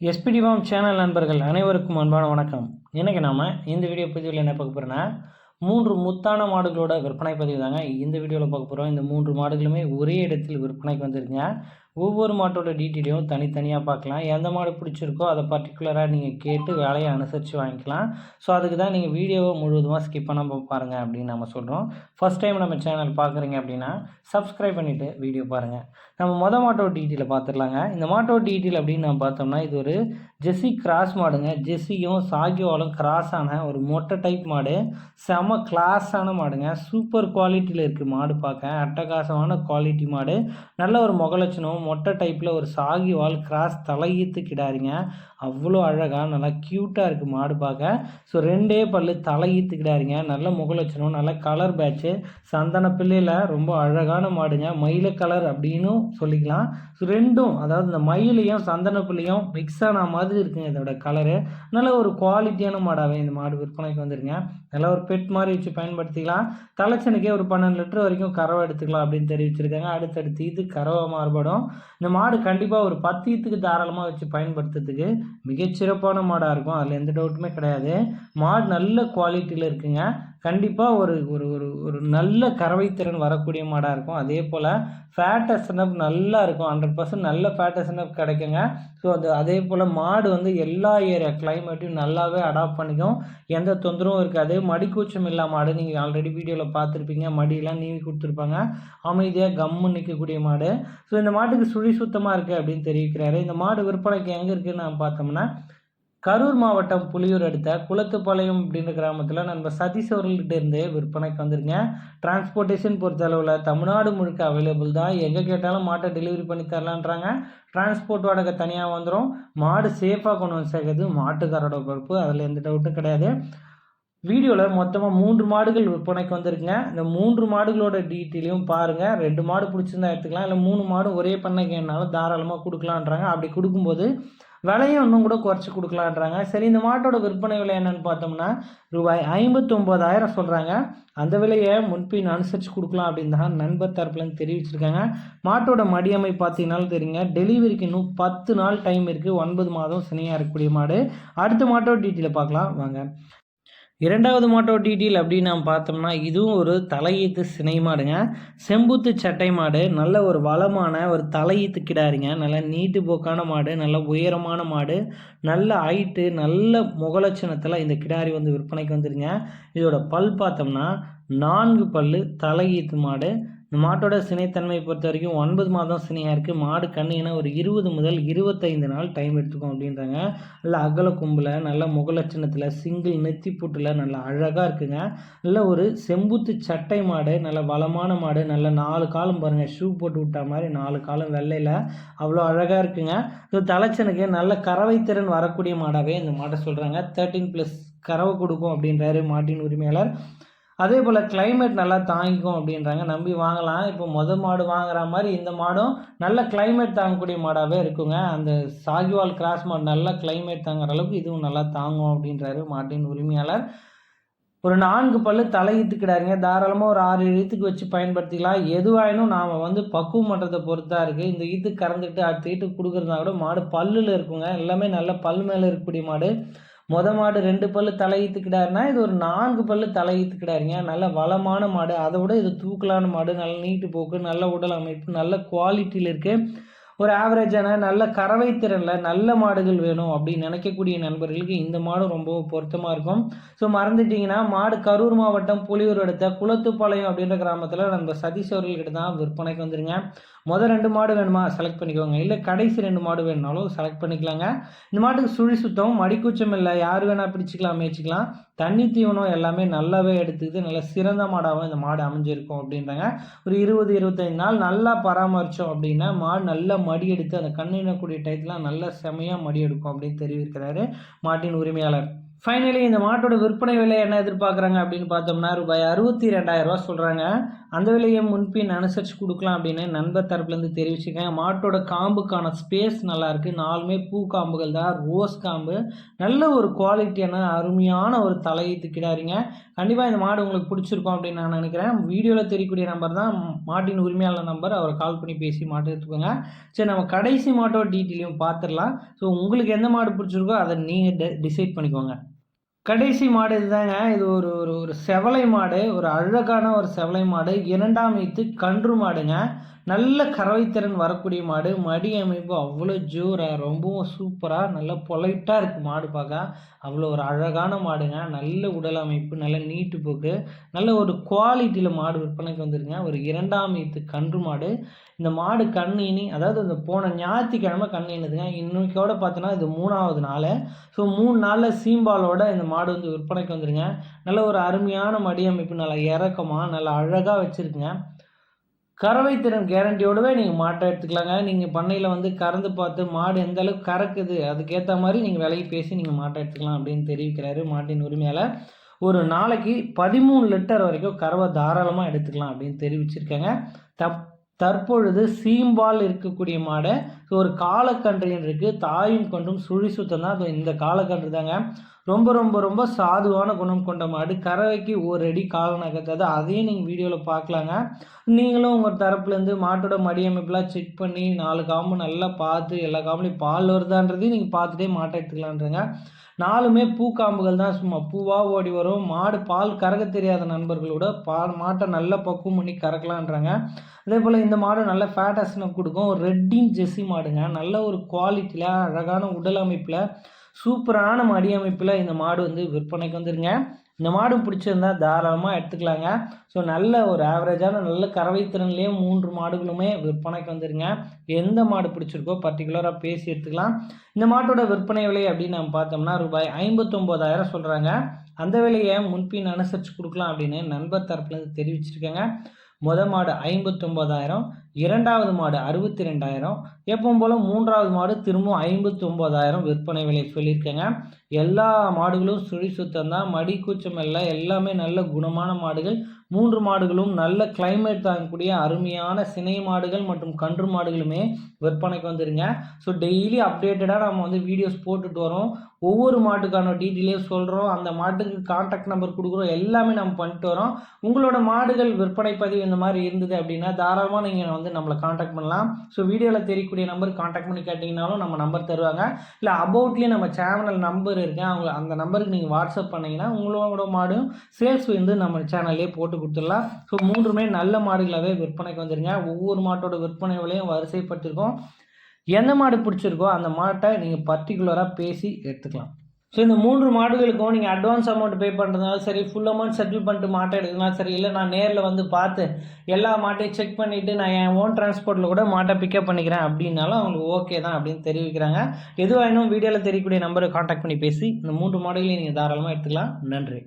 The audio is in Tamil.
எஸ்பிடி ஃபார்ம் சேனல் நண்பர்கள் அனைவருக்கும் அன்பான வணக்கம். இன்றைக்கி நாம் இந்த வீடியோ பதிவில் என்ன பார்க்க போகிறோன்னா மூன்று முத்தான மாடுகளோட விற்பனை பதிவு தாங்க. இந்த வீடியோவில் பார்க்க போகிறோம் இந்த மூன்று மாடுகளுமே ஒரே இடத்தில் விற்பனைக்கு வந்துருங்க ஒவ்வொரு மாட்டோட டீட்டெயிலையும் தனித்தனியாக பார்க்கலாம். எந்த மாடு பிடிச்சிருக்கோ அதை பர்டிகுலராக நீங்கள் கேட்டு வேலையை அனுசரித்து வாங்கிக்கலாம். ஸோ அதுக்கு தான் நீங்கள் வீடியோவை முழுவதுமாக ஸ்கிப் பண்ணாமல் பாருங்கள் அப்படின்னு நம்ம சொல்கிறோம் ஃபஸ்ட் டைம் நம்ம சேனல் பார்க்குறீங்க அப்படின்னா சப்ஸ்கிரைப் பண்ணிவிட்டு வீடியோ பாருங்கள் நம்ம மொதல் மாட்டோட டீட்டெயிலை பார்த்துடலாங்க. இந்த மாட்டோட டீட்டெயில் அப்படின்னு நம்ம பார்த்தோம்னா இது ஒரு ஜெஸ்ஸி கிராஸ் மாடுங்க. ஜெஸ்ஸியும் சாகியோலும் கிராஸ் ஆன ஒரு மொட்டை டைப் மாடு. செம கிளாஸான மாடுங்க. சூப்பர் குவாலிட்டியில் இருக்குது மாடு பார்க்க. அட்டகாசமான குவாலிட்டி மாடு. நல்ல ஒரு முகலட்சணம் மொட்டை டைப்பில் ஒரு சாகி வால் கிராஸ் தலையீத்து கிடாரிங்க அவ்வளோ அழகாக நல்லா க்யூட்டாக இருக்குது மாடு பார்க்க. ஸோ ரெண்டே பல்லு தலையீத்து கிடாரிங்க நல்ல முகலட்சணம் நல்ல கலர் பேட்ச்சு சந்தன பிள்ளையில் ரொம்ப அழகான மாடுங்க. மயில கலர் அப்படின்னும் சொல்லிக்கலாம். ஸோ ரெண்டும் அதாவது இந்த மயிலையும் சந்தன பிள்ளையும் மிக்ஸ் ஆன மாதிரி இருக்குங்க இதோட கலரு நல்ல ஒரு குவாலிட்டியான மாடாகவே இந்த மாடு விற்பனைக்கு வந்துருங்க. நல்லா ஒரு பெட் மாதிரி வச்சு பயன்படுத்திக்கலாம். தலைச்சனுக்கே ஒரு பன்னெண்டு லிட்டர் வரைக்கும் கறவை எடுத்துக்கலாம் அப்படின்னு தெரிவிச்சிருக்காங்க. அடுத்தடுத்து இது கறவை மாறுபடும். இந்த மாடு கண்டிப்பாக ஒரு பத்தியத்துக்கு தாராளமாக வச்சு பயன்படுத்துறதுக்கு மிகச்சிறப்பான மாடாக இருக்கும். அதில் எந்த டவுட்டுமே கிடையாது. மாடு நல்ல குவாலிட்டியில் இருக்குங்க. கண்டிப்பாக ஒரு ஒரு ஒரு ஒரு நல்ல கறவைத்திறன் வரக்கூடிய மாடாக இருக்கும். அதே போல் ஃபேட் எஸ்என்எஃப் நல்லா இருக்கும். ஹண்ட்ரட் பர்சன்ட் நல்ல ஃபேட் எஸ்என்எஃப் கிடைக்குங்க. ஸோ அது அதே போல் மாடு வந்து எல்லா ஏரியா கிளைமேட்டையும் நல்லாவே அடாப்ட் பண்ணிக்கும். எந்த தொந்தரவும் இருக்காது. மடிக்கூச்சம் இல்லாம மாடு. நீங்கள் ஆல்ரெடி வீடியோவில் பார்த்துருப்பீங்க. மடியெல்லாம் நீவி கொடுத்துருப்பாங்க. அமைதியாக கம்மு நிற்கக்கூடிய மாடு. ஸோ இந்த மாட்டுக்கு சுழி சுத்தமாக இருக்குது அப்படின்னு தெரிவிக்கிறாரு. இந்த மாடு விற்பனைக்கு எங்கே இருக்குதுன்னு நான் பார்த்தோம்னா கரூர் மாவட்டம் புலியூர் அடுத்த குளத்துப்பாளையம் அப்படின்ற கிராமத்தில் நம்ம சதீஷ் அவர்கள்கிட்ட இருந்து விற்பனைக்கு வந்துருங்க டிரான்ஸ்போர்ட்டேஷன் பொறுத்த அளவில் தமிழ்நாடு முழுக்க அவைலபிள் தான். எங்கே கேட்டாலும் மாட்டை டெலிவரி பண்ணி தரலான்றாங்க. டிரான்ஸ்போர்ட் வாடகை தனியாக வந்துடும் மாடு சேஃபாக கொண்டு வந்து சேர்க்கறது மாட்டுக்காரோட பொறுப்பு. அதில் எந்த டவுட்டும் கிடையாது. வீடியோவில் மொத்தமாக மூன்று மாடுகள் விற்பனைக்கு வந்திருக்குங்க. இந்த மூன்று மாடுகளோட டீட்டெயிலையும் பாருங்கள் ரெண்டு மாடு பிடிச்சிருந்தா எடுத்துக்கலாம். இல்லை மூணு மாடு ஒரே பண்ணைக்கு என்னாலும் தாராளமாக கொடுக்கலான்றாங்க. அப்படி கொடுக்கும்போது விலையும் இன்னும் கூட குறைச்சி கொடுக்கலான்றாங்க சரி இந்த மாட்டோட விற்பனை விலை என்னென்னு பார்த்தோம்னா ரூபாய் ஐம்பத்தொம்போதாயிரம் சொல்கிறாங்க அந்த விலையை முன்பின் அனுசரித்து கொடுக்கலாம் அப்படின்னு தான் நண்பர் தரப்புலேருந்து தெரிவிச்சிருக்காங்க. மாட்டோட மடியமை பார்த்தீங்கன்னாலும் தெரியுங்க. டெலிவரிக்கு இன்னும் பத்து நாள் டைம் இருக்குது ஒன்பது மாதம் சினையாக இருக்கக்கூடிய மாடு. அடுத்த மாட்டோட டீட்டெயிலை பார்க்கலாம். வாங்க. இரண்டாவது மாட்டோ டீட்டெயில் அப்படின்னு நாம் பார்த்தோம்னா இதுவும் ஒரு தலையீத்து சினை மாடுங்க. செம்புத்து சட்டை மாடு நல்ல ஒரு வளமான ஒரு தலையீத்து கிடாருங்க. நல்ல நீட்டு போக்கான மாடு நல்ல உயரமான மாடு நல்ல ஹைட்டு நல்ல முகலட்சணத்தில் இந்த கிடாரி வந்து விற்பனைக்கு வந்துருங்க. இதோட பல் பார்த்தோம்னா நான்கு பல் தலையீத்து மாடு இந்த மாட்டோட சினைத்தன்மையை பொறுத்த வரைக்கும் ஒன்பது மாதம் சினையாக இருக்குது மாடு கண்ணுனா ஒரு இருபது முதல் இருபத்தைந்து நாள் டைம் எடுத்துக்கும் அப்படின்றாங்க. நல்ல அகல கும்பில் நல்ல முகலட்சணத்தில் சிங்கிள் நெத்தி பூட்டில் நல்ல அழகாக இருக்குங்க. நல்ல ஒரு செம்புத்து சட்டை மாடு நல்ல வளமான மாடு நல்ல நாலு காலம் பாருங்கள் ஷூ போட்டு விட்டா மாதிரி நாலு காலம் வெள்ளையில் அவ்வளோ அழகாக இருக்குங்க. ஸோ தலைச்சனுக்கு நல்ல கறவை திறன் வரக்கூடிய மாடாகவே இந்த மாட்டை சொல்கிறாங்க தேர்ட்டின் ப்ளஸ் கறவை கொடுக்கும் அப்படின்றாரு மாட்டின் உரிமையாளர். அதே போல் கிளைமேட் நல்லா தாங்கிக்கும் அப்படின்றாங்க. நம்பி வாங்கலாம். இப்போ மொதல் மாடு வாங்குற மாதிரி இந்த மாடும் நல்ல கிளைமேட் தாங்கக்கூடிய மாடாகவே இருக்குங்க. அந்த சாகிவால் கிராஸ் மாடு நல்லா கிளைமேட் தாங்குற அளவுக்கு இதுவும் நல்லா தாங்கும் அப்படின்றாரு மாட்டின் உரிமையாளர். ஒரு நான்கு பல்லு தலையிட்டுக்கிடாருங்க தாராளமாக ஒரு ஆறு ஈத்துக்கு வச்சு பயன்படுத்திக்கலாம். எதுவாயினும் நாம் வந்து பக்குவம் பண்ணுறதை பொறுத்தா இருக்குது இந்த ஈத்துக்கு கறந்துட்டு அடுத்த ஈட்டுக்கு கொடுக்குறதுனா கூட மாடு பல்லில் இருக்குங்க. எல்லாமே நல்ல பல் மேலே இருக்கக்கூடிய மாடு. மொத மாடு ரெண்டு பல்லு தலையீத்துக்கிட்டாருன்னா இது ஒரு நான்கு பல்லு தலையீத்துக்கிடாருங்க. நல்ல வளமான மாடு. அதை விட இது தூக்கலான மாடு. நல்ல நீட்டு போக்கு நல்ல உடல் அமைப்பு நல்ல குவாலிட்டியில் இருக்குது ஒரு ஆவரேஜான நல்ல கறவை திறனில் நல்ல மாடுகள் வேணும் அப்படின்னு நினைக்கக்கூடிய நண்பர்களுக்கு இந்த மாடு ரொம்பவும் பொருத்தமாக இருக்கும். ஸோ மறந்துட்டிங்கன்னா மாடு கரூர் மாவட்டம் புலியூர் அடுத்த குளத்துப்பாளையம் அப்படின்ற கிராமத்தில் நம்ம சதீஷ் அவர்கள்கிட்ட தான் விற்பனைக்கு வந்துருங்க. மொதல் ரெண்டு மாடு வேணுமா? செலக்ட் பண்ணிக்கோங்க. இல்லை கடைசி ரெண்டு மாடு வேணுனாலும் செலக்ட் பண்ணிக்கலாங்க. இந்த மாட்டுக்கு சுழி சுத்தம் மடிக்கூச்சம் இல்லை. யார் வேணால் பிடிச்சிக்கலாம் மேய்ச்சிக்கலாம். தண்ணி தீவனம் எல்லாமே நல்லாவே எடுத்துக்கிது நல்ல சிறந்த மாடாகவும் இந்த மாடு அமைஞ்சிருக்கும் அப்படின்றாங்க. ஒரு இருபது இருபத்தஞ்சு நாள் நல்லா பராமரித்தோம் அப்படின்னா மாடு நல்லா மடி எடுத்து அந்த கண்ணினக்கூடிய டயத்தில் நல்லா செமையாக மடி எடுக்கும் அப்படின்னு தெரிவிக்கிறாரு மாட்டின் உரிமையாளர். ஃபைனலி இந்த மாட்டோட விற்பனை விலை என்ன எதிர்பார்க்குறாங்க அப்படின்னு பார்த்தோம்னா ரூபாய் அறுபத்தி ரெண்டாயிரம் ரூபா சொல்கிறாங்க அந்த விலையை முன்பின் அனுசரித்து கொடுக்கலாம் அப்படின்னு நண்பர் தரப்புலேருந்து தெரிவிச்சுக்கேன் மாட்டோட காம்புக்கான ஸ்பேஸ் நல்லாயிருக்கு நாலுமே பூ காம்புகள் தான். ரோஸ் காம்பு. நல்ல ஒரு குவாலிட்டியான அருமையான ஒரு தலையீத்து கிடாரிங்க கண்டிப்பாக இந்த மாடு உங்களுக்கு பிடிச்சிருக்கும் அப்படின்னு நான் நினைக்கிறேன். வீடியோவில் தெரியக்கூடிய நம்பர் தான். மாட்டின் உரிமையாளர் நம்பர். அவரை கால் பண்ணி பேசி மாட்டு எடுத்துக்கோங்க. சரி நம்ம கடைசி மாட்டோட டீட்டெயிலையும் பார்த்துடலாம். ஸோ உங்களுக்கு எந்த மாடு பிடிச்சிருக்கோ அதை நீங்கள் டிசைட் பண்ணிக்கோங்க. கடைசி மாடு இதுதாங்க. இது ஒரு ஒரு ஒரு செவலை மாடு. ஒரு அழகான ஒரு செவலை மாடு. இரண்டாம் ஈத்து கன்று மாடுங்க. நல்ல கறவைத்திறன் வரக்கூடிய மாடு. மடி அமைப்பு அவ்வளோ ஜோராக ரொம்பவும் சூப்பராக நல்ல பொலைட்டாக இருக்குது மாடு பார்க்க. அவ்வளோ ஒரு அழகான மாடுங்க. நல்ல உடல் அமைப்பு நல்ல நீட்டு போக்கு. நல்ல ஒரு குவாலிட்டியில் மாடு விற்பனைக்கு வந்துருங்க ஒரு இரண்டாம் ஈத்து கன்று மாடு. இந்த மாடு கண் இனி அதாவது இந்த போன ஞாயிற்றுக்கிழமை கண் இனுதுங்க. இன்னைக்கோட பார்த்தோன்னா இது மூணாவது நாள். ஸோ மூணு நாளில் சீம்பாலோட இந்த மாடு வந்து விற்பனைக்கு வந்துருங்க நல்ல ஒரு அருமையான மடி அமைப்பு நல்லா இறக்கமாக நல்லா அழகாக வச்சுருக்குங்க. கறவை திறன் கேரண்டியோடவே நீங்கள் மாட்டை எடுத்துக்கலாங்க. நீங்கள் பண்ணையில் வந்து கறந்து பார்த்து மாடு எந்த அளவுக்கு கறக்குது அதுக்கேற்ற மாதிரி நீங்கள் விலைக்கு பேசி நீங்கள் மாட்டை எடுத்துக்கலாம் அப்படின்னு தெரிவிக்கிறாரு மாட்டின் உரிமையால் ஒரு நாளைக்கு பதிமூணு லிட்டர் வரைக்கும் கறவை தாராளமாக எடுத்துக்கலாம் அப்படின்னு தெரிவிச்சிருக்காங்க. தப் தற்பொழுது சீம்பால் இருக்கக்கூடிய மாடை ஒரு காலக்கன்றின் இருக்குது தாயும் கொண்டும் சுழி சுத்தம் தான். இந்த காலக்கன்று தாங்க. ரொம்ப ரொம்ப ரொம்ப சாதுவான குணம் கொண்ட மாடு. கறவைக்கு ஒரு அடி கால நகர்த்தது. அதையும் நீங்கள் வீடியோவில் பார்க்கலாங்க. நீங்களும் உங்கள் தரப்புலேருந்து மாட்டோட மடியமைப்பெலாம் செக் பண்ணி நாலு காம்பு நல்லா பார்த்து எல்லா காம்புலையும் பால் வருதான்றதையும் நீங்கள் பார்த்துட்டே மாட்டை எடுத்துக்கலான்றங்க. நாலுமே பூக்காம்புகள் தான். சும்மா பூவாக ஓடி வரும். மாடு பால் கறக்க தெரியாத நண்பர்களோட பால் மாட்டை நல்லா பக்குவம் பண்ணி கறக்கலான்றாங்க. அதே போல் இந்த மாடு நல்ல ஃபேட்டஸ்னை கொடுக்கும். ரெட்டின் ஜெஸ்ஸி மாடுங்க. நல்ல ஒரு குவாலிட்டியில் அழகான உடல் அமைப்பில் சூப்பரான மடி அமைப்பில் இந்த மாடு வந்து விற்பனைக்கு வந்துருங்க. இந்த மாடு பிடிச்சிருந்தா தாராளமாக எடுத்துக்கலாங்க. ஸோ நல்ல ஒரு ஆவரேஜான நல்ல கறவை திறன்லேயே மூன்று மாடுகளுமே விற்பனைக்கு வந்துருங்க. எந்த மாடு பிடிச்சிருக்கோ பர்டிகுலராக பேசி எடுத்துக்கலாம். இந்த மாட்டோட விற்பனை விலை அப்படின்னு நம்ம பார்த்தோம்னா ரூபாய் ஐம்பத்தொம்போதாயிரம் சொல்கிறாங்க அந்த விலையை முன்பின் அனுசரித்து கொடுக்கலாம் அப்படின்னு நண்பர் தரப்புலேருந்து தெரிவிச்சிருக்கேங்க. முத மாடு ஐம்பத்தொம்போதாயிரம் இரண்டாவது மாடு அறுபத்தி ரெண்டாயிரம் எப்பவும் போல் மூன்றாவது மாடு திரும்பவும் ஐம்பத்தி ஒம்பதாயிரம் விற்பனை விலை சொல்லியிருக்கேங்க. எல்லா மாடுகளும் சுழி சுத்தம் தான் மடி கூச்சம் இல்லை எல்லாமே நல்ல குணமான மாடுகள். மூன்று மாடுகளும் நல்ல கிளைமேட் தாங்கக்கூடிய அருமையான சினை மாடுகள் மற்றும் கன்று மாடுகளுமே விற்பனைக்கு வந்துருங்க. ஸோ டெய்லி அப்டேட்டடாக நம்ம வந்து வீடியோஸ் போட்டுட்டு வரோம். ஒவ்வொரு மாட்டுக்கான டீட்டெயிலையும் சொல்கிறோம் அந்த மாட்டுக்கு கான்டாக்ட் நம்பர் கொடுக்குறோம். எல்லாமே நம்ம பண்ணிட்டு வரோம். உங்களோட மாடுகள் விற்பனை பதிவு இந்த மாதிரி இருந்தது அப்படின்னா தாராளமாக நீங்கள் வந்து நம்மளை காண்டாக்ட் பண்ணலாம். ஸோ வீடியோவில் தெரியக்கூடிய நம்பர் காண்டாக்ட் பண்ணி கேட்டிங்கனாலும் நம்ம நம்பர் தருவாங்க. இல்லை அபவுட்லேயே நம்ம சேனல் நம்பர் இருக்கேன் அவங்க அந்த நம்பருக்கு நீங்கள் வாட்ஸ்அப் பண்ணிங்கன்னா உங்களோட மாடும் சேல்ஸ் வந்து நம்ம சேனல்லே போட்டு கொடுத்துடலாம். ஸோ மூன்றுமே நல்ல மாடுகளாகவே விற்பனைக்கு வந்துருங்க. ஒவ்வொரு மாட்டோட விற்பனை விலையும் வரிசைப்பட்டிருக்கோம் எந்த மாடு பிடிச்சிருக்கோ அந்த மாட்டை நீங்கள் பர்டிகுலராக பேசி எடுத்துக்கலாம். ஸோ இந்த மூன்று மாடுகளுக்கும் நீங்கள் அட்வான்ஸ் அமௌண்ட் பே பண்ணுறதுனால சரி ஃபுல் அமௌண்ட் செட்டில் பண்ணிட்டு மாட்டை எடுக்கலாம் சரி இல்லை நான் நேரில் வந்து பார்த்து எல்லா மாட்டையும் செக் பண்ணிவிட்டு நான் என் ஓன் டிரான்ஸ்போர்ட்டில் கூட மாட்டை பிக்கப் பண்ணிக்கிறேன் அப்படின்னாலும் அவங்களுக்கு ஓகே தான் அப்படின்னு தெரிவிக்கிறாங்க. எதுவாயினும் வீடியோவில் தெரியக்கூடிய நம்பரை காண்டாக்ட் பண்ணி பேசி இந்த மூன்று மாடுகளையும் நீங்கள் தாராளமாக எடுத்துக்கலாம். நன்றி.